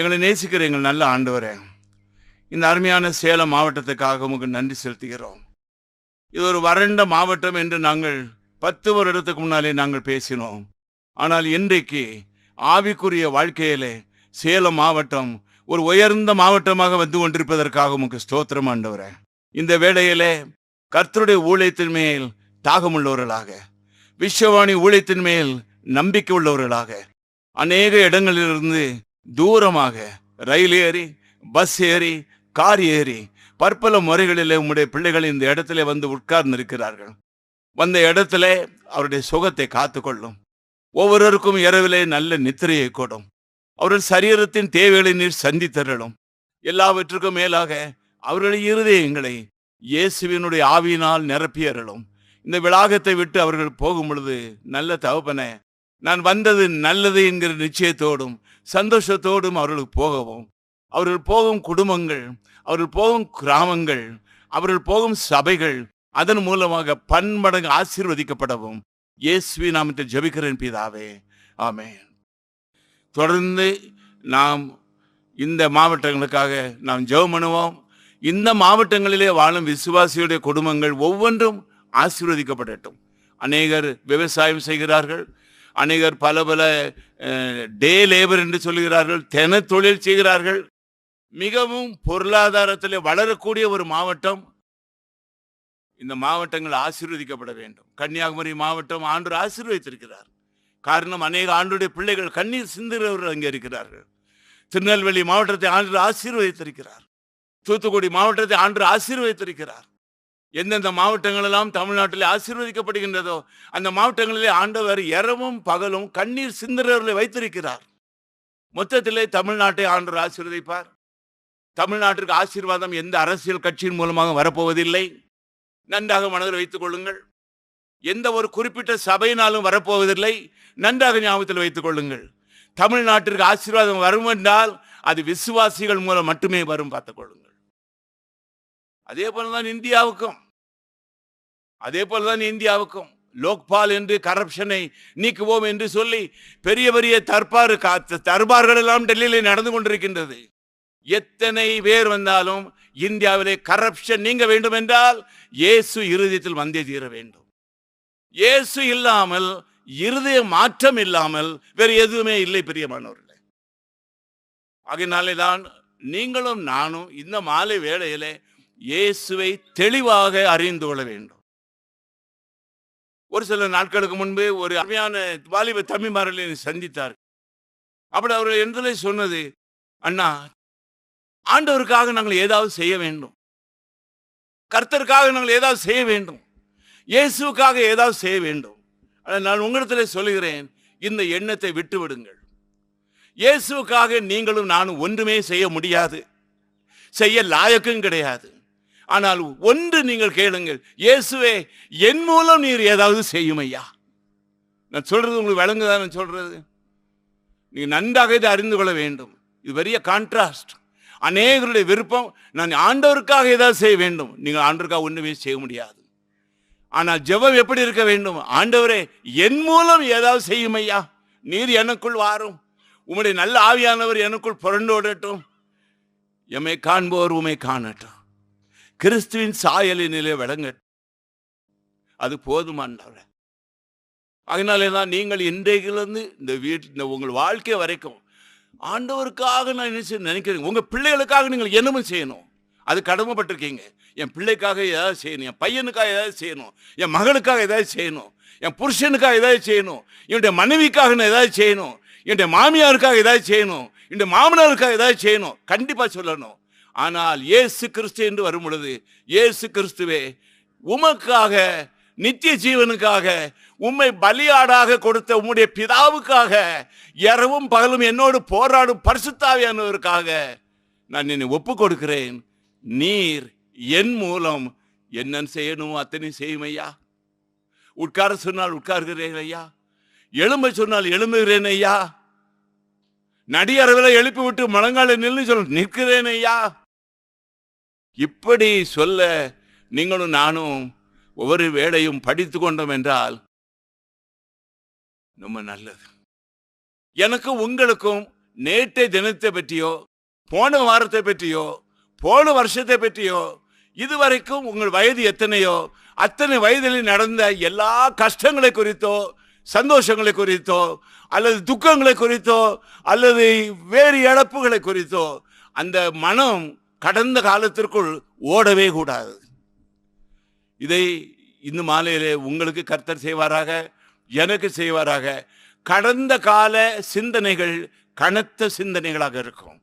எங்களை நேசிக்கிற எங்கள் நல்ல ஆண்டவரே இந்த அருமையான சேலம் மாவட்டத்துக்காக உங்களுக்கு நன்றி செலுத்துகிறோம். இது ஒரு வறண்ட மாவட்டம் என்று நாங்கள் பத்து வருடத்துக்கு முன்னாலே நாங்கள் பேசினோம். ஆனால் இன்றைக்கு ஆவிக்குரிய வாழ்க்கையிலே சேலம் மாவட்டம் ஒரு உயர்ந்த மாவட்டமாக வந்து கொண்டிருப்பதற்காக உங்களுக்கு ஸ்தோத்திரம் ஆண்டவரே. இந்த வேளையிலே கர்த்தருடைய ஊழியத்தின் மேல் தாகமுள்ளவர்களாக விஸ்வவாணி ஊழியத்தின் மேல் நம்பிக்கை உள்ளவர்களாக அநேக இடங்களிலிருந்து தூரமாக ரயில் ஏறி பஸ் ஏறி கார் ஏறி பற்பல முறைகளிலே உம்முடைய பிள்ளைகள் இந்த இடத்துல வந்து உட்கார்ந்து இருக்கிறார்கள். வந்த இடத்துல அவருடைய சுகத்தை காத்துக்கொள்ளும். ஒவ்வொருவருக்கும் இரவிலே நல்ல நித்திரையை கொடும். அவர்கள் சரீரத்தின் தேவைகளை நீர் சந்தித்தரலும் எல்லாவற்றுக்கும் மேலாக அவர்களுடைய இருதயங்களை இயேசுவினுடைய ஆவியினால் நிரப்பியறலும் இந்த விளாகத்தை விட்டு அவர்கள் போகும் பொழுது நல்ல தகப்பன நான் வந்தது நல்லது என்கிற நிச்சயத்தோடும் சந்தோஷத்தோடும் அவர்களுக்கு போகவும். அவர்கள் போகும் குடும்பங்கள் அவர்கள் போகும் கிராமங்கள் அவர்கள் போகும் சபைகள் அதன் மூலமாக பன்மடங்கு ஆசீர்வதிக்கப்படவும். இயேசுவி நாமத்தில் ஜபிக்கிறேன் பிதாவே. ஆமே தொடர்ந்து நாம் இந்த மாவட்டங்களுக்காக நாம் ஜெபம் பண்ணுவோம். இந்த மாவட்டங்களிலே வாழும் விசுவாசியுடைய குடும்பங்கள் ஒவ்வொன்றும் ஆசீர்வதிக்கப்படட்டும். அநேகர் விவசாயம் செய்கிறார்கள். அநேகர் பல பல டே லேபர் என்று சொல்கிறார்கள் தென தொழில் செய்கிறார்கள். மிகவும் பொருளாதாரத்தில் வளரக்கூடிய ஒரு மாவட்டம். இந்த மாவட்டங்கள் ஆசீர்வதிக்கப்பட வேண்டும். கன்னியாகுமரி மாவட்டம் ஆண்டு ஆசீர்வதித்திருக்கிறார். காரணம் அநேக ஆண்டுடைய பிள்ளைகள் கண்ணீர் சிந்துகிறவர்கள் அங்கே இருக்கிறார்கள். திருநெல்வேலி மாவட்டத்தை ஆண்டு ஆசீர்வதித்திருக்கிறார். தூத்துக்குடி மாவட்டத்தை ஆண்டு ஆசீர்வதித்திருக்கிறார். எந்தெந்த மாவட்டங்கள் எல்லாம் தமிழ்நாட்டில் ஆசீர்வதிக்கப்படுகின்றதோ அந்த மாவட்டங்களிலே ஆண்டவர் இரவும் பகலும் கண்ணீர் சிந்தரர்களை வைத்திருக்கிறார். மொத்தத்திலே தமிழ்நாட்டை ஆண்டவர் ஆசீர்வதிப்பார். தமிழ்நாட்டிற்கு ஆசீர்வாதம் எந்த அரசியல் கட்சியின் மூலமாக வரப்போவதில்லை. நன்றாக மனதில் வைத்துக் கொள்ளுங்கள். எந்த ஒரு குறிப்பிட்ட சபையினாலும் வரப்போவதில்லை. நன்றாக ஞாபகத்தில் வைத்துக் கொள்ளுங்கள். தமிழ்நாட்டிற்கு ஆசீர்வாதம் வரும் என்றால் அது விசுவாசிகள் மூலம் மட்டுமே வரும் பார்த்துக் கொள்ளுங்கள். அதே போலதான் இந்தியாவுக்கும். அதே போலதான் இந்தியாவுக்கும். லோக்பால் என்று கரப்ஷனை நீக்குவோம் என்று சொல்லி பெரிய பெரிய தர்பார் தர்பார்கள் எல்லாம் டெல்லியிலே நடந்து கொண்டிருக்கின்றது. எத்தனை பேர் வந்தாலும் இந்தியாவிலே கரப்ஷன் நீங்க வேண்டும் என்றால் இயேசு இருதயத்தில் வந்தே தீர வேண்டும். இயேசு இல்லாமல் இருதய மாற்றம் இல்லாமல் வேறு எதுவுமே இல்லை பிரியமானவர்களே. ஆகையினாலே தான் நீங்களும் நானும் இந்த மாலை வேளையிலே இயேசுவை தெளிவாக அறிந்து கொள்ள வேண்டும். ஒரு சில நாட்களுக்கு முன்பு ஒரு அருமையான வாலிப தம்பிமார்களை சந்தித்தார். அப்படி அவர் எந்தலை சொன்னது அண்ணா ஆண்டவருக்காக நாங்கள் ஏதாவது செய்ய வேண்டும். கர்த்தருக்காக நாங்கள் ஏதாவது செய்ய வேண்டும். இயேசுவுக்காக ஏதாவது செய்ய வேண்டும். ஆனால் நான் உங்களிடத்தில் சொல்லுகிறேன் இந்த எண்ணத்தை விட்டு விடுங்கள் இயேசுக்காக நீங்களும் நானும் ஒன்றுமே செய்ய முடியாது. செய்ய லாயக்கும் கிடையாது. ஆனால் ஒன்று நீங்கள் கேளுங்கள் இயேசுவே என் மூலம் நீர் ஏதாவது செய்யும் ஐயா நான் சொல்றது உங்களுக்கு விளங்குதான் நான் சொல்றது? நீங்கள் நன்றாக இதை அறிந்து கொள்ள வேண்டும். இது பெரிய கான்ட்ராஸ்ட் அநேகருடைய விருப்பம் நான் ஆண்டவருக்காக ஏதாவது செய்ய வேண்டும். நீங்கள் ஆண்டவருக்காக ஒன்றுமே செய்ய முடியாது. ஆனால் ஜெபம் எப்படி இருக்க வேண்டும்? ஆண்டவரே என் மூலம் ஏதாவது செய்யும் ஐயா நீர் எனக்குள் வாரும். உம்முடைய நல்ல ஆவியானவர் எனக்குள் புரண்டோடட்டும் எம்மை காண்போர் உமை காணட்டும். கிறிஸ்துவின் சாயலினிலே விளங்கட்டும் அது போதுமாண்டவர் அதனாலே தான் நீங்கள் இன்றைக்கிலிருந்து இந்த வீட்டு இந்த உங்கள் வாழ்க்கை வரைக்கும் ஆண்டவருக்காக நான் என்ன நினைக்கிறேன் உங்கள் பிள்ளைகளுக்காக நீங்கள் என்னமும் செய்யணும். அது கடமைப்பட்டிருக்கீங்க. என் பிள்ளைக்காக ஏதாவது செய்யணும். என் பையனுக்காக ஏதாவது செய்யணும். என் மகளுக்காக ஏதாவது செய்யணும். என் புருஷனுக்காக ஏதாவது செய்யணும். என்னுடைய மனைவிக்காக நான் ஏதாவது செய்யணும். என்னுடைய மாமியாருக்காக ஏதாவது செய்யணும். என்னுடைய மாமனாருக்காக ஏதாவது செய்யணும். கண்டிப்பாக சொல்லணும். ஆனால் இயேசு கிறிஸ்து என்று வரும் பொழுது இயேசு கிறிஸ்துவே உமக்காக நித்திய ஜீவனுக்காக உம்மை பலியாடாக கொடுத்த உம்முடைய பிதாவுக்காக இரவும் பகலும் என்னோடு போராடும் பரிசுத்தாவியானவருக்காக நான் என்னை ஒப்பு கொடுக்கிறேன் நீர் என் மூலம் என்ன செய்யணும் அத்தனை செய்யும் ஐயா உட்கார சொன்னால் உட்கார்கிறேன் ஐயா. எழும்ப சொன்னால் எழும்புகிறேன் ஐயா. நடிகரவில் எழுப்பி விட்டு மலங்கால நின்று சொல்ல நிற்கிறேன் ஐயா. இப்படி சொல்ல நீங்களும் நானும் ஒவ்வொரு வேளையும் படித்து கொண்டோம் என்றால் ரொம்ப நல்லது. எனக்கும் உங்களுக்கும் நேற்றைய தினத்தை பற்றியோ போன வாரத்தை பற்றியோ போன வருஷத்தை பற்றியோ இதுவரைக்கும் உங்கள் வயது எத்தனையோ அத்தனை வயதில் நடந்த எல்லா கஷ்டங்களை குறித்தோ சந்தோஷங்களை குறித்தோ அல்லது துக்கங்களை குறித்தோ அல்லது வேறு இழப்புகளை குறித்தோ அந்த மனம் கடந்த காலத்திற்குள் ஓடவே கூடாது. இதை இந்த மாலையிலே உங்களுக்கு கர்த்தர் செய்வாராக எனக்கு செய்வாராக. கடந்த கால சிந்தனைகள் கனத்த சிந்தனைகளாக இருக்கும்.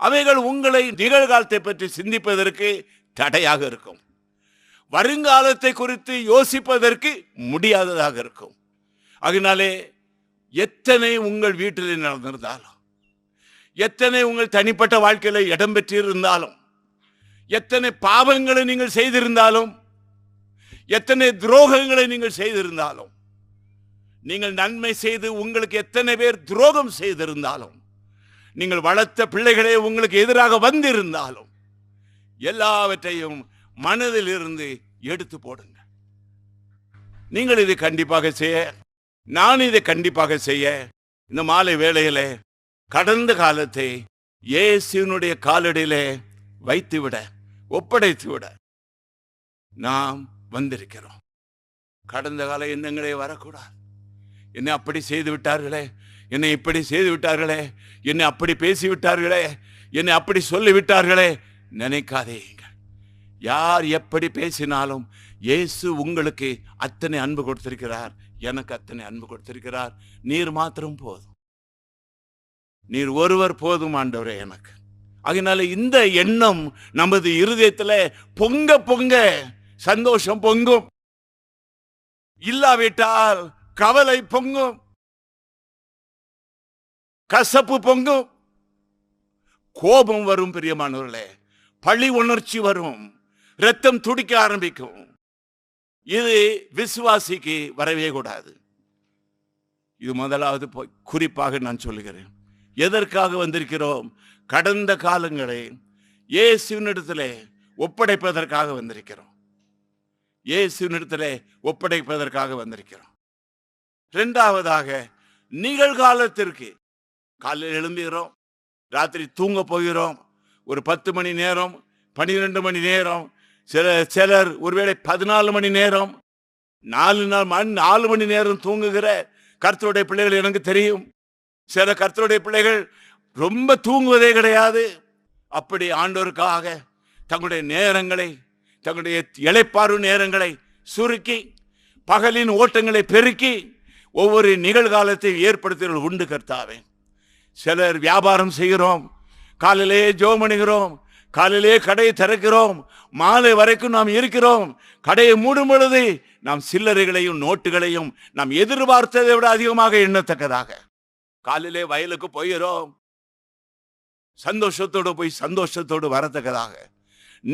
அவைகள் உங்களை நிகழ்காலத்தை பற்றி சிந்திப்பதற்கு தடையாக இருக்கும். வருங்காலத்தை குறித்து யோசிப்பதற்கு முடியாததாக இருக்கும். அதனாலே எத்தனை உங்கள் வீட்டில் நடந்திருந்தாலும் எத்தனை உங்கள் தனிப்பட்ட வாழ்க்கையில் இடம் பெற்றிருந்தாலும் எத்தனை பாவங்களை நீங்கள் செய்திருந்தாலும் எத்தனை துரோகங்களை நீங்கள் செய்திருந்தாலும் நீங்கள் நன்மை செய்து உங்களுக்கு எத்தனை பேர் துரோகம் செய்திருந்தாலும் நீங்கள் வளர்த்த பிள்ளைகளே உங்களுக்கு எதிராக வந்திருந்தாலும் எல்லாவற்றையும் மனதில் இருந்து எடுத்து போடுங்க. நீங்கள் இதை கண்டிப்பாக செய்ய நான் இதை கண்டிப்பாக செய்ய இந்த மாலை வேளையிலே கடந்த காலத்தை இயேசுனுடைய காலடியிலே வைத்து விட ஒப்படைத்து விட நாம் வந்திருக்கிறோம். கடந்த கால எண்ணங்களே வரக்கூடாது. என்னை அப்படி செய்து விட்டார்களே என்னை இப்படி செய்து விட்டார்களே என்னை அப்படி பேசிவிட்டார்களே என்னை அப்படி சொல்லிவிட்டார்களே நினைக்காதேங்க யார் எப்படி பேசினாலும் இயேசு உங்களுக்கு அத்தனை அன்பு கொடுத்திருக்கிறார் எனக்கு அத்தனை அன்பு கொடுத்திருக்கிறார். நீர் மாத்திரம் போதும். நீர் ஒருவர் போதும் ஆண்டவரே எனக்கு. அதனால இந்த எண்ணம் நமது இருதயத்துல பொங்க பொங்க சந்தோஷம் பொங்கும். இல்லாவிட்டால் கவலை பொங்கும். கசப்பு பொங்கும். கோபம் வரும் பிரியமானவர்களே பழி உணர்ச்சி வரும். ரத்தம் துடிக்க ஆரம்பிக்கும். இது விசுவாசிக்கு வரவே கூடாது. இது முதலாவது குறிப்பாக நான் சொல்லுகிறேன். எதற்காக வந்திருக்கிறோம்? கடந்த காலங்களை இயேசுவினிடத்திலே ஒப்படைப்பதற்காக வந்திருக்கிறோம். இயேசுவினிடத்திலே ஒப்படைப்பதற்காக வந்திருக்கிறோம். ரெண்டாவதாக நிகழ்காலத்திற்கு காலையில் எழும்புகிறோம் ராத்திரி தூங்க போகிறோம் ஒரு பத்து மணி நேரம் பன்னிரெண்டு மணி நேரம் சில சிலர் ஒருவேளை பதினாலு மணி நேரம் நாலு நாள் நாலு மணி நேரம் தூங்குகிற கருத்துடைய பிள்ளைகள் எனக்கு தெரியும். சில கர்த்தருடைய பிள்ளைகள் ரொம்ப தூங்குவதே கிடையாது. அப்படி ஆண்டோருக்காக தங்களுடைய நேரங்களை தங்களுடைய இழைப்பாறு நேரங்களை சுருக்கி பகலின் ஓட்டங்களை பெருக்கி ஒவ்வொரு நிகழ்காலத்தை ஏற்படுத்துகிறவர்கள் உண்டு கர்த்தாவே. சிலர் வியாபாரம் செய்கிறோம் காலையிலே ஜோம் பண்ணுகிறோம் காலையிலே கடையை திறக்கிறோம் மாலை வரைக்கும் நாம் இருக்கிறோம் கடையை மூடும் பொழுது நாம் சில்லறைகளையும் நோட்டுகளையும் நாம் எதிர்பார்த்ததை விட அதிகமாக எண்ணத்தக்கதாக. காலிலே வயலுக்கு போயிடும் சந்தோஷத்தோடு போய் சந்தோஷத்தோடு வரத்தக்கதாக.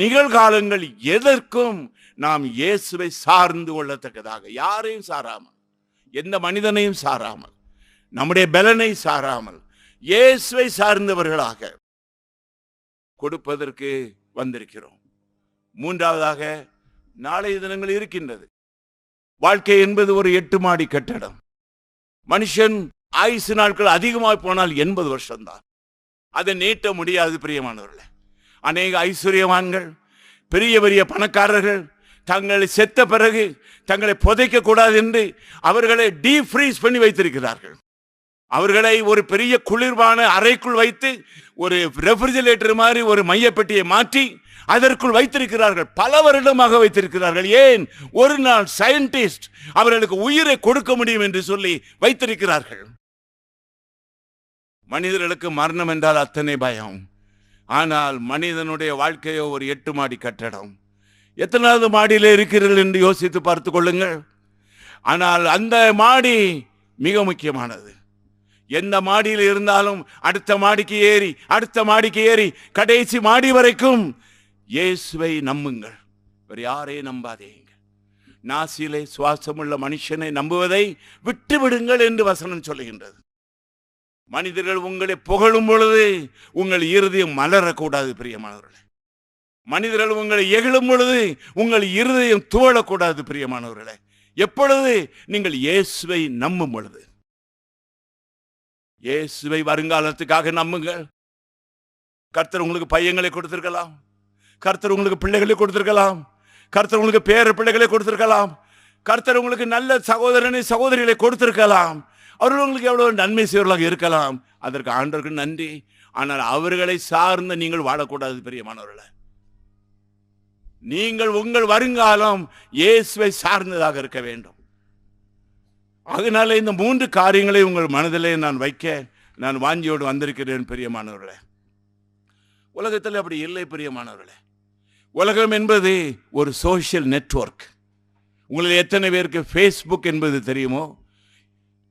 நிகழ்காலங்கள் எதற்கும் நாம் இயேசுவை சார்ந்து கொள்ளத்தக்கதாக. யாரையும் சாராமல் எந்த மனிதனையும் சாராமல் நம்முடைய பலனை சாராமல் இயேசுவை சார்ந்தவர்களாக கொடுப்பதற்கு வந்திருக்கிறோம். மூன்றாவதாக நாளைய தினங்கள் இருக்கின்றது. வாழ்க்கை என்பது ஒரு எட்டு மாடி கட்டடம். மனுஷன் ஆயுசு நாட்கள் அதிகமாக போனால் எண்பது வருஷம்தான். அதை நீட்ட முடியாது பிரியமானவர்களே. அநேக ஐஸ்வர்யவான்கள் பெரிய பெரிய பணக்காரர்கள் தங்களை செத்த பிறகு தங்களை புதைக்க கூடாது என்று அவர்களை டீஃப்ரீஸ் பண்ணி வைத்திருக்கிறார்கள். அவர்களை ஒரு பெரிய குளிர்பான அறைக்குள் வைத்து ஒரு ரெஃப்ரிஜிரேட்டர் மாதிரி ஒரு மையப்பெட்டியை மாற்றி அதற்குள் வைத்திருக்கிறார்கள். பல வருடமாக வைத்திருக்கிறார்கள். ஏன்? ஒரு நாள் சயின்டிஸ்ட் அவர்களுக்கு உயிரை கொடுக்க முடியும் என்று சொல்லி வைத்திருக்கிறார்கள். மனிதர்களுக்கு மரணம் என்றால் அத்தனை பயம். ஆனால் மனிதனுடைய வாழ்க்கையோ ஒரு எட்டு மாடி கட்டடம். எத்தனாவது மாடியில் இருக்கிறீர்கள் என்று யோசித்து பார்த்து கொள்ளுங்கள். ஆனால் அந்த மாடி மிக முக்கியமானது. எந்த மாடியில் இருந்தாலும் அடுத்த மாடிக்கு ஏறி அடுத்த மாடிக்கு ஏறி கடைசி மாடி வரைக்கும் இயேசுவை நம்புங்கள். வேறு யாரையும் நம்பாதீங்க. நாசியிலே சுவாசமுள்ள மனுஷனை நம்புவதை விட்டு விடுங்கள் என்று வசனம் சொல்லுகின்றது. மனிதர்கள் உங்களை புகழும் பொழுது உங்கள் இருதயம் மலரக்கூடாது பிரியமானவர்களே. மனிதர்கள் உங்களை எகிழும் பொழுது உங்கள் இருதயம் துவளக்கூடாது பிரியமானவர்களே. எப்பொழுது? நீங்கள் இயேசுவை நம்பும் பொழுது. இயேசுவை வருங்காலத்துக்காக நம்புங்கள். கர்த்தர் உங்களுக்கு பையங்களை கொடுத்திருக்கலாம். கர்த்தர் உங்களுக்கு பிள்ளைகளை கொடுத்திருக்கலாம். கர்த்தர் உங்களுக்கு பேர பிள்ளைகளை கொடுத்திருக்கலாம். கர்த்தர் உங்களுக்கு நல்ல சகோதரனை சகோதரிகளை கொடுத்திருக்கலாம். அவர்கள் உங்களுக்கு எவ்வளோ நன்மை செய்வர்களாக இருக்கலாம். அதற்கு ஆண்டவருக்கு நன்றி. ஆனால் அவர்களை சார்ந்து நீங்கள் வாழக்கூடாது பெரியமானவர்களை நீங்கள் உங்கள் வருங்காலம் இயேசுவை சார்ந்ததாக இருக்க வேண்டும். அதனால இந்த மூன்று காரியங்களை உங்கள் மனதிலே நான் வைக்க நான் வாஞ்சியோடு வந்திருக்கிறேன் பெரியமானவர்களே உலகத்தில் அப்படி இல்லை பெரியமானவர்களே உலகம் என்பது ஒரு சோஷியல் நெட்வொர்க் உங்களில் எத்தனை பேருக்கு ஃபேஸ்புக் என்பது தெரியுமோ?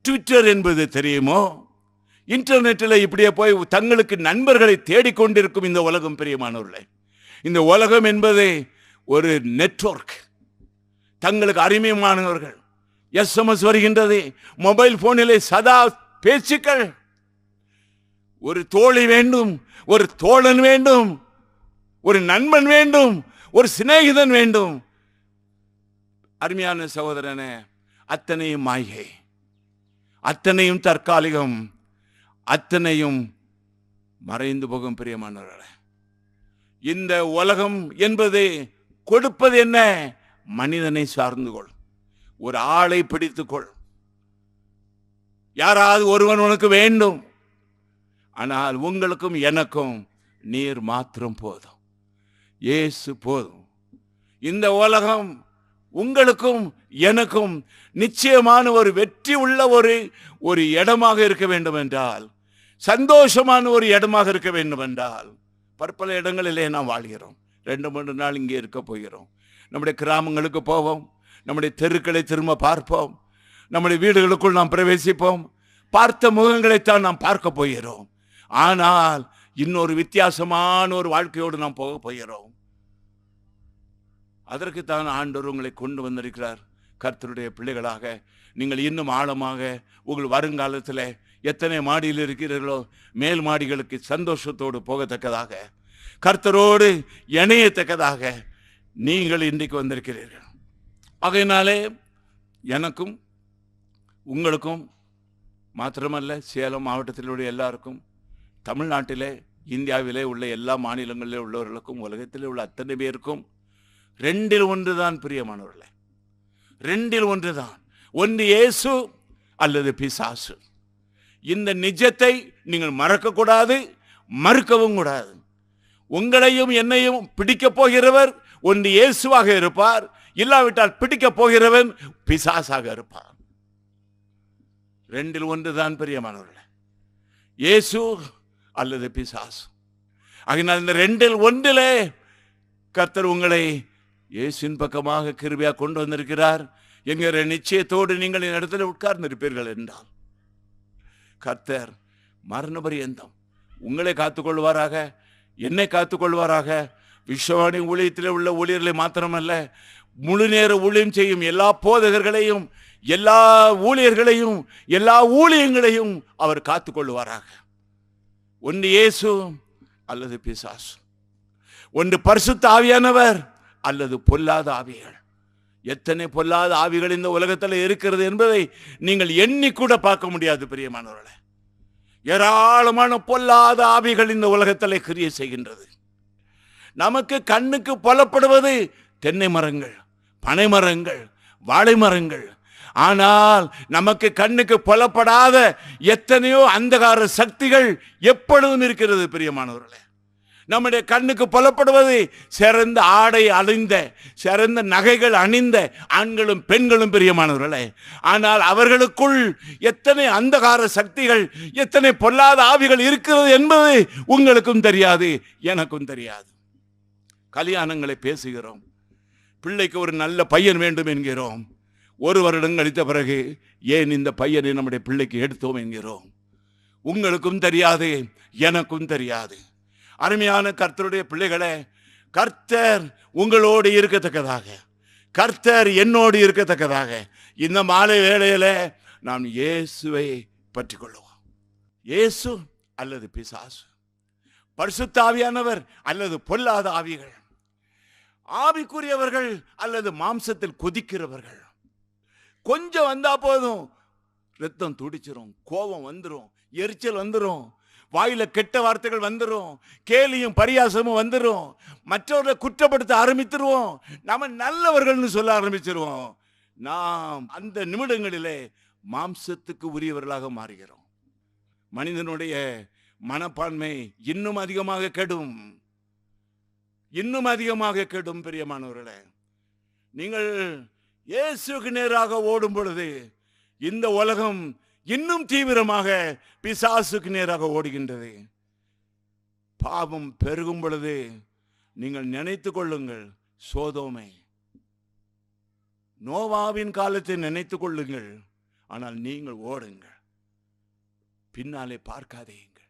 ட்விட்டர் என்பது தெரியுமோ? இன்டர்நெட்டில் இப்படியே போய் தங்களுக்கு நண்பர்களை தேடிக்கொண்டிருக்கும் இந்த உலகம் பிரியமானவர்களே. இந்த உலகம் என்பது ஒரு நெட்வொர்க் தங்களுக்கு அருமையானவர்கள் எஸ்எம்எஸ் வருகின்றது. மொபைல் போனிலே சதா பேச்சுக்கள். ஒரு தோழி வேண்டும் ஒரு தோழன் வேண்டும் ஒரு நண்பன் வேண்டும் ஒரு சிநேகிதன் வேண்டும். அருமையான சகோதரனே அத்தனையும் மாயை அத்தனையும் தற்காலிகம் அத்தனையும் மறைந்து போகும் பிரியமானவர்களே. இந்த உலகம் என்பது கொடுப்பது என்ன? மனிதனை சார்ந்து கொள். ஒரு ஆளை பிடித்துக்கொள் யாராவது ஒருவன் உனக்கு வேண்டும். ஆனால் உங்களுக்கும் எனக்கும் நீர் மாத்திரம் போதும். இயேசு போதும். இந்த உலகம் உங்களுக்கும் எனக்கும் நிச்சயமான ஒரு வெற்றி உள்ள ஒரு ஒரு இடமாக இருக்க வேண்டும் என்றால் சந்தோஷமான ஒரு இடமாக இருக்க வேண்டும் என்றால் பற்பல இடங்களிலே நாம் வாழ்கிறோம். ரெண்டு மூன்று நாள் இங்கே இருக்க போகிறோம். நம்முடைய கிராமங்களுக்கு போவோம். நம்முடைய தெருக்களை திரும்ப பார்ப்போம். நம்முடைய வீடுகளுக்குள் நாம் பிரவேசிப்போம். பார்த்த முகங்களைத்தான் நாம் பார்க்க போகிறோம். ஆனால் இன்னொரு வித்தியாசமான ஒரு வாழ்க்கையோடு நாம் போக போகிறோம். அதற்கு தான் ஆண்டவர் உங்களை கொண்டு வந்திருக்கிறார். கர்த்தருடைய பிள்ளைகளாக நீங்கள் இன்னும் ஆழமாக உங்கள் வருங்காலத்தில் எத்தனை மாடியில் இருக்கிறீர்களோ மேல் மாடிகளுக்கு சந்தோஷத்தோடு போகத்தக்கதாக கர்த்தரோடு இணையத்தக்கதாக நீங்கள் இன்றைக்கு வந்திருக்கிறீர்கள். ஆகையினாலே எனக்கும் உங்களுக்கும் மாத்திரமல்ல சேலம் மாவட்டத்தில் உள்ள எல்லாருக்கும் தமிழ்நாட்டிலே இந்தியாவிலே உள்ள எல்லா மாநிலங்களிலே உள்ளவர்களுக்கும் உலகத்திலே உள்ள அத்தனை பேருக்கும் ரெண்டில் ஒன்று தான் பிரியமானவர்களே. ரெண்டில் ஒன்று தான் ஒன்று இயேசு அல்லது பிசாசு. இந்த நிஜத்தை நீங்கள் மறக்கக்கூடாது மறுக்கவும் கூடாது. உங்களையும் என்னையும் பிடிக்கப் போகிறவர் ஒன்று இயேசுவாக இருப்பார். இல்லாவிட்டால் பிடிக்கப் போகிறவன் பிசாசாக இருப்பார். ரெண்டில் ஒன்று தான் பிரியமானவர்களே. இயேசு அல்லது பிசாசு. ஆகினால் இந்த ரெண்டில் ஒன்றிலே கர்த்தர் உங்களை இயேசின் பக்கமாக கிருபையாக கொண்டு வந்திருக்கிறார். என்கிற நிச்சயத்தோடு நீங்கள் என் இடத்துல உட்கார்ந்திருப்பீர்கள் என்றால் கர்த்தர் மரண பரியந்தம் உங்களை காத்துக்கொள்வாராக? என்னை காத்துக்கொள்வாராக? விஸ்வவாணி ஊழியத்தில் உள்ள ஊழியர்களை மாத்திரமல்ல முழு நேர ஊழியம் செய்யும் எல்லா போதகர்களையும் எல்லா ஊழியர்களையும் எல்லா ஊழியங்களையும் அவர் காத்துக்கொள்வாராக. ஒன்று இயேசு அல்லது பிசாசு. ஒன்று பரிசுத்த ஆவியானவர் அல்லது பொல்லாத ஆவிகள். எத்தனை பொல்லாத ஆவிகள் இந்த உலகத்தில் இருக்கிறது என்பதை நீங்கள் எண்ணிக்கூட பார்க்க முடியாது பிரியமானவர்களே. ஏராளமான பொல்லாத ஆவிகள் இந்த உலகத்தில் கிரிய செய்கின்றது. நமக்கு கண்ணுக்கு புலப்படுவது தென்னை மரங்கள் பனை மரங்கள் வாழை மரங்கள். ஆனால் நமக்கு கண்ணுக்கு புலப்படாத எத்தனையோ அந்தகார சக்திகள் எப்பொழுதும் இருக்கிறது பிரியமானவர்களே. நம்முடைய கண்ணுக்கு புலப்படுவது சிறந்த ஆடை அணிந்த சிறந்த நகைகள் அணிந்த ஆண்களும் பெண்களும் பிரியமானவர்களே. ஆனால் அவர்களுக்குள் எத்தனை அந்தகார சக்திகள் எத்தனை பொல்லாத ஆவிகள் இருக்கிறது என்பது உங்களுக்கும் தெரியாது எனக்கும் தெரியாது. கல்யாணங்களை பேசுகிறோம். பிள்ளைக்கு ஒரு நல்ல பையன் வேண்டும் என்கிறோம். ஒரு வருடம் கழித்த பிறகு ஏன் இந்த பையனை நம்முடைய பிள்ளைக்கு எடுத்தோம் என்கிறோம். உங்களுக்கும் தெரியாது எனக்கும் தெரியாது. அருமையான கர்த்தருடைய பிள்ளைகளே கர்த்தர் உங்களோடு இருக்கத்தக்கதாக. கர்த்தர் என்னோடு இருக்கத்தக்கதாக. இந்த மாலை வேளையில் நாம் இயேசுவை பற்றி கொள்ளுவோம் இயேசு அல்லது பிசாசு பரிசுத்த ஆவியானவர் அல்லது பொல்லாத ஆவிகள் ஆவிக்குரியவர்கள் அல்லது மாம்சத்தில் கொதிக்கிறவர்கள். கொஞ்சம் வந்தா போதும் ரத்தம் துடிச்சிரும் கோபம் வந்துடும் எரிச்சல் வந்துடும் வாயில கெட்ட வார்த்தைகள் வந்துடும் கேலியும் பரியாசமும் வந்துடும் மற்றவர்களை குற்றப்படுத்த ஆரம்பித்துருவோம். நாம நல்லவர்கள்னு சொல்ல ஆரம்பிச்சிருவோம். நாம் அந்த நிமிடங்களிலே மாம்சத்துக்கு உரியவர்களாக மாறுகிறோம். மனிதனுடைய மனப்பான்மை இன்னும் அதிகமாக கெடும். இன்னும் அதிகமாக கெடும் பிரியமானவர்களே. நீங்கள் இயேசுக்கு நேராக ஓடும் பொழுது இந்த உலகம் இன்னும் தீவிரமாக பிசாசுக்கு நேராக ஓடுகின்றது. பாவம் பெருகும் பொழுது நீங்கள் நினைத்துக் கொள்ளுங்கள் சோதோமை. நோவாவின் காலத்தை நினைத்துக் கொள்ளுங்கள் ஆனால் நீங்கள் ஓடுங்கள். பின்னாலே பார்க்காதீங்கள்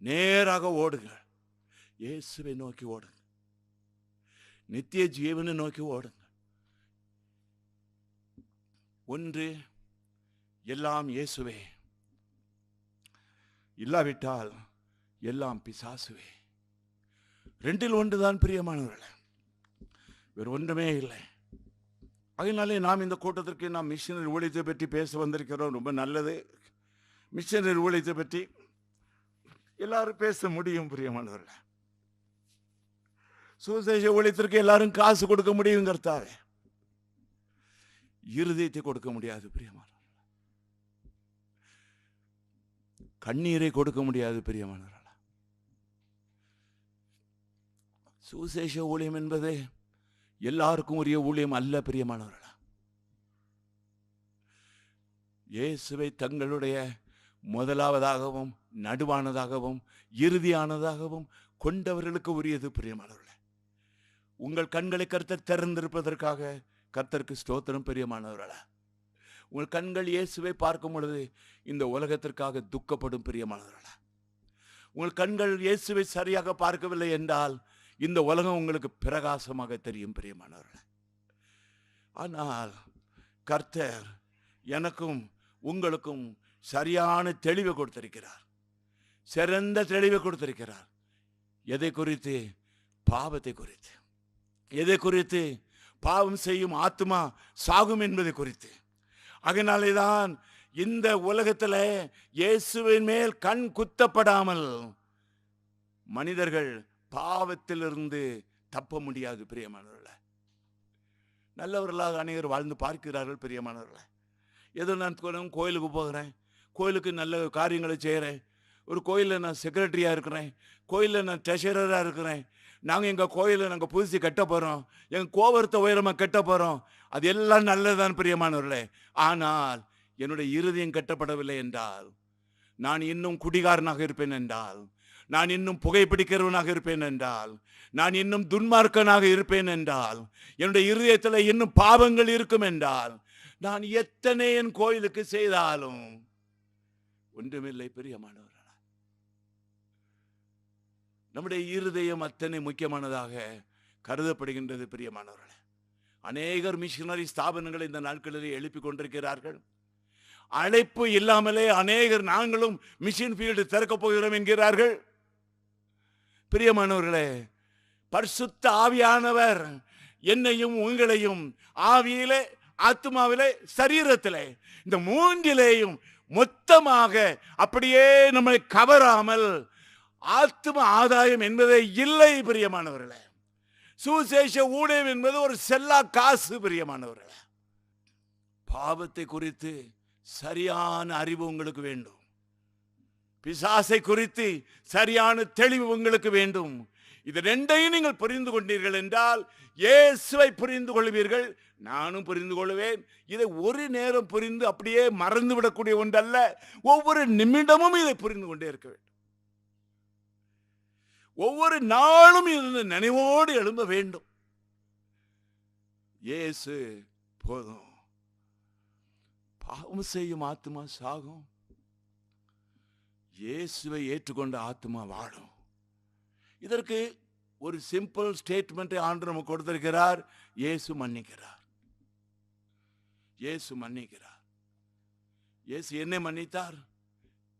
நேராக ஓடுங்கள். இயேசுவை நோக்கி ஓடுங்க நித்திய ஜீவனை நோக்கி ஓடுங்க ஒன்று எல்லாம் இயேசுவே. இல்லாவிட்டால் எல்லாம் பிசாசுவே. ரெண்டில் ஒன்று தான் பிரியமானவர்களே. வேறு ஒன்றுமே இல்லை. அதனாலே நாம் இந்த கூட்டத்திற்கு நாம் மிஷினரி ஊழியத்தை பற்றி பேச வந்திருக்கிறோம். ரொம்ப நல்லது. மிஷினரி ஊழியத்தை பற்றி எல்லாரும் பேச முடியும் பிரியமானவர்களே. சுசேஷ ஊழியத்திற்கு எல்லாரும் காசு கொடுக்க முடியுங்கிறதாவே இருதயத்தை கொடுக்க முடியாது பிரியமான கண்ணீரை கொடுக்க முடியாது பிரியமானவர்களா. சுசேஷ ஊழியம் என்பது எல்லாருக்கும் உரிய ஊழியம் அல்ல பிரியமானவர்களா. இயேசுவை தங்களுடைய முதலாவதாகவும் நடுவானதாகவும் இறுதியானதாகவும் கொண்டவர்களுக்கு உரியது பிரியமானவர்களே. உங்கள் கண்களை கர்த்தர் திறந்திருப்பதற்காக கர்த்தருக்கு ஸ்தோத்திரம் பிரியமானவர்களா. உங்கள் கண்கள் இயேசுவை பார்க்கும் பொழுது இந்த உலகத்திற்காக துக்கப்படும் பிரியமானவர்களா. உங்கள் கண்கள் இயேசுவை சரியாக பார்க்கவில்லை என்றால் இந்த உலகம் உங்களுக்கு பிரகாசமாக தெரியும் பிரியமானவர்களா. ஆனால் கர்த்தர் எனக்கும் உங்களுக்கும் சரியான தெளிவை கொடுத்திருக்கிறார். சிறந்த தெளிவை கொடுத்திருக்கிறார். எதை குறித்து? பாவத்தை குறித்து. எதை குறித்து? பாவம் செய்யும் ஆத்மா சாகும் என்பதை குறித்து. அதனாலே தான் இந்த உலகத்தில் இயேசுவின் மேல் கண் குத்தப்படாமல் மனிதர்கள் பாவத்திலிருந்து தப்ப முடியாது பிரியமானவர்களே. நல்லவர்களாக அநேகர் வாழ்ந்து பார்க்கிறார்கள் பிரியமானவர்களே. ஏதோ நான் கோயிலுக்கு போகிறேன் கோயிலுக்கு நல்ல காரியங்களை செய்கிறேன். ஒரு கோயிலில் நான் செக்ரட்டரியாக இருக்கிறேன் கோயிலில் நான் ட்ரெஷரராக இருக்கிறேன். நாங்கள் எங்கள் கோயிலை நாங்கள் புதுசு கட்ட போகிறோம் எங்கள் கோபுரத்தை உயரமாக கட்ட போகிறோம் அது எல்லாம் நல்லதுதான் பிரியமானவர்களே. ஆனால் என்னுடைய இருதயம் கட்டப்படவில்லை என்றால் நான் இன்னும் குடிகாரனாக இருப்பேன் என்றால் நான் இன்னும் புகைப்பிடிக்கிறவனாக இருப்பேன் என்றால் நான் இன்னும் துன்மார்க்கனாக இருப்பேன் என்றால் என்னுடைய இருதயத்தில் இன்னும் பாவங்கள் இருக்கும் என்றால் நான் எத்தனை என் கோயிலுக்கு செய்தாலும் ஒன்றுமில்லை பிரியமானவர் நம்முடைய இருதயம் அத்தனை முக்கியமானதாக கருதப்படுகின்றது பிரியமானவர்களே. அநேகர் மிஷினரி ஸ்தாபனங்களை இந்த நாட்களிலே எழுப்பி கொண்டிருக்கிறார்கள். அழைப்பு இல்லாமலே அநேகர் நாங்களும் மிஷின் ஃபீல்டு திறக்கப் போகிறோம் என்கிறார்கள். பிரியமானவர்களே பரிசுத்த ஆவியானவர் என்னையும் உங்களையும் ஆவியிலே ஆத்மாவிலே சரீரத்திலே இந்த மூன்றிலேயும் மொத்தமாக அப்படியே நம்மை கவராமல் ஆத்ம ஆதாயம் என்பதே இல்லை பிரியமானவர்களே. சுசேஷ ஊழியம் என்பது ஒரு செல்லா காசு பிரியமானவர்களே. பாவத்தை குறித்து சரியான அறிவு உங்களுக்கு வேண்டும். பிசாசை குறித்து சரியான தெளிவு உங்களுக்கு வேண்டும். இது ரெண்டையும் நீங்கள் புரிந்து கொண்டீர்கள் என்றால் இயேசுவை புரிந்து கொள்வீர்கள் நானும் புரிந்து கொள்வேன். இதை ஒரு நேரம் புரிந்து அப்படியே மறந்து விடக்கூடிய ஒன்றல்ல ஒவ்வொரு நிமிடமும் இதை புரிந்து கொண்டே இருக்க வேண்டும். ஒவ்வொரு நாளும் இருந்து நினைவோடு எழும்ப வேண்டும். இயேசு போதும். பாவம் செய்யும் ஆத்மா சாகும். இயேசுவை ஏற்றுக்கொண்ட ஆத்மா வாழும். இதற்கு ஒரு சிம்பிள் ஸ்டேட்மெண்ட்டை ஆண்டு நமக்கு கொடுத்திருக்கிறார். இயேசு மன்னிக்கிறார். இயேசு மன்னிக்கிறார். இயேசு என்னை மன்னித்தார்.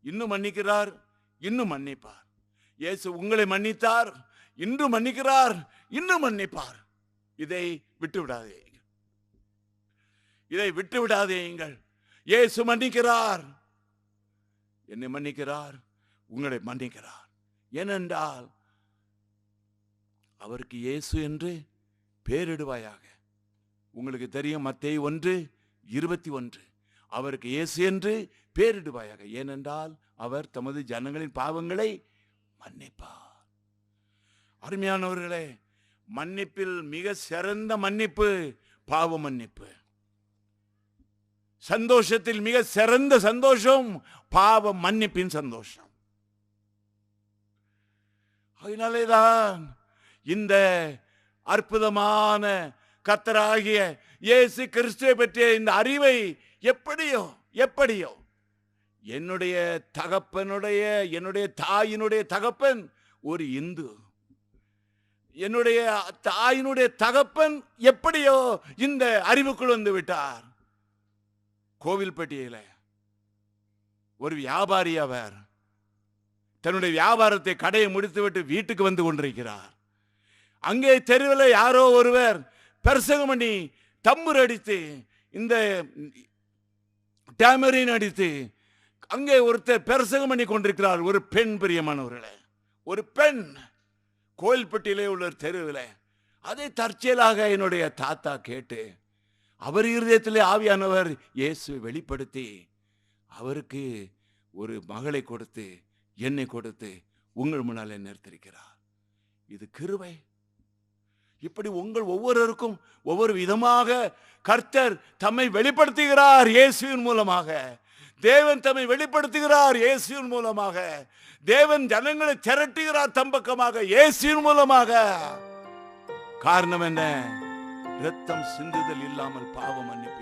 இன்னும் மன்னிக்கிறார். இன்னும் மன்னிப்பார். இயேசு உங்களை மன்னித்தார் இன்று மன்னிக்கிறார் இன்னும் மன்னிப்பார். இதை விட்டு இதை விட்டுவிடாதேங்கள் இயேசு மன்னிக்கிறார். என்னை மன்னிக்கிறார் உங்களை மன்னிக்கிறார். ஏனென்றால் அவருக்கு இயேசு என்று பேரிடுவாயாக. உங்களுக்கு தெரியும் மத்தே ஒன்று இருபத்தி ஒன்று. அவருக்கு இயேசு என்று பேரிடுவாயாக. ஏனென்றால் அவர் தமது ஜனங்களின் பாவங்களை மன்னிப்பார் அருமையானவர்களே மன்னிப்பில் மிக சிறந்த மன்னிப்பு பாவ மன்னிப்பு. சந்தோஷத்தில் மிக சிறந்த சந்தோஷம் பாவ மன்னிப்பின் சந்தோஷம். அதனாலேதான் இந்த அற்புதமான கத்தராகிய இயேசு கிறிஸ்துவை பற்றிய இந்த அறிவை எப்படியோ எப்படியோ என்னுடைய தகப்பனுடைய என்னுடைய தாயினுடைய தகப்பன் ஒரு இந்து. என்னுடைய தாயினுடைய தகப்பன் எப்படியோ இந்த அறிவுக்குள் வந்து விட்டார். கோவில்பட்டியில ஒரு வியாபாரி அவர் தன்னுடைய வியாபாரத்தை கடையை முடித்துவிட்டு வீட்டுக்கு வந்து கொண்டிருக்கிறார். அங்கே தெருவில் யாரோ ஒருவர் பிரசங்கம் பண்ணி தம்புர் அடித்து இந்த டேமரின் அடித்து அங்கே ஒருத்தர் பிரசங்கம் பண்ணி கொண்டிருக்கிறார் ஒரு பெண் பிரியமானவர்களே. ஒரு பெண் கோயில்பட்டியிலே உள்ள தெருவில். அதை தற்செயலாக என்னுடைய தாத்தா கேட்டு அவர் இருதயத்திலே ஆவியானவர் இயேசு வெளிப்படுத்தி அவருக்கு ஒரு மகளை கொடுத்து என்னை கொடுத்து உங்கள் முன்னாலே நிறுத்திருக்கிறார் இது கிருவை இப்படி உங்கள் ஒவ்வொருவருக்கும் ஒவ்வொரு விதமாக கர்த்தர் தம்மை வெளிப்படுத்துகிறார் இயேசுவின் மூலமாக. தேவன் தம்மை வெளிப்படுத்துகிறார் இயேசுவின் மூலமாக. தேவன் ஜனங்களை திரட்டுகிறார் தம்பக்கமாக இயேசுவின் மூலமாக. காரணம் என்ன? ரத்தம் சிந்துதல் இல்லாமல் பாவம் மன்னிப்பு.